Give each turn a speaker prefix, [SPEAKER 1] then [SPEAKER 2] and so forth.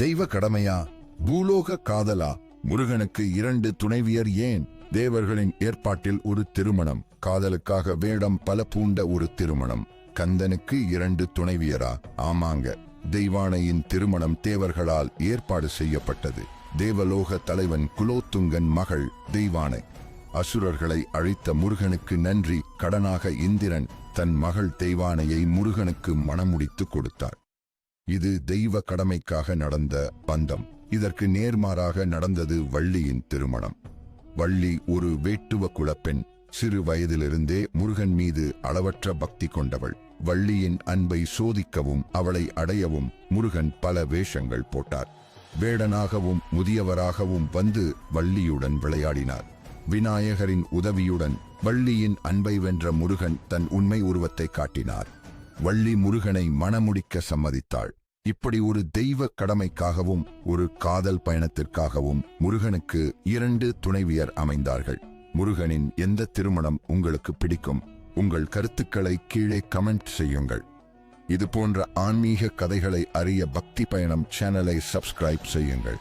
[SPEAKER 1] தெய்வ கடமையா? பூலோக காதலா? முருகனுக்கு இரண்டு துணைவியர் ஏன்? தேவர்களின் ஏற்பாட்டில் ஒரு திருமணம். காதலுக்காக வேடம் பல பூண்ட ஒரு திருமணம். கந்தனுக்கு இரண்டு துணைவியரா? ஆமாங்க. தெய்வானையின் திருமணம் தேவர்களால் ஏற்பாடு செய்யப்பட்டது. தேவலோக தலைவன் குலோத்துங்கன் மகள் தெய்வானை. அசுரர்களை அழித்த முருகனுக்கு நன்றி. கடனாக இந்திரன் தன் மகள் தெய்வானையை முருகனுக்கு மணமுடித்து கொடுத்தார். இது தெய்வ கடமைக்காக நடந்த பந்தம். இதற்கு நேர்மாறாக நடந்தது வள்ளியின் திருமணம். வள்ளி ஒரு வேட்டுவ குலப்பெண் சிறு வயதிலிருந்தே முருகன் மீது அளவற்ற பக்தி கொண்டவள். வள்ளியின் அன்பை சோதிக்கவும் அவளை அடையவும் முருகன் பல வேஷங்கள் போட்டார். வேடனாகவும் முதியவராகவும் வந்து வள்ளியுடன் விளையாடினார். விநாயகரின் உதவியுடன் வள்ளியின் அன்பை வென்ற முருகன் தன் உண்மை உருவத்தை காட்டினார். வள்ளி முருகனை மணமுடிக்க சம்மதித்தாள். இப்படி ஒரு தெய்வ கடமைக்காகவும் ஒரு காதல் பயணத்திற்காகவும் முருகனுக்கு இரண்டு துணைவியர் அமைந்தார்கள். முருகனின் எந்த திருமணம் உங்களுக்கு பிடிக்கும்? உங்கள் கருத்துக்களை கீழே கமெண்ட் செய்யுங்கள். இது போன்ற ஆன்மீக கதைகளை அறிய பக்தி பயணம் சேனலை சப்ஸ்கிரைப் செய்யுங்கள்.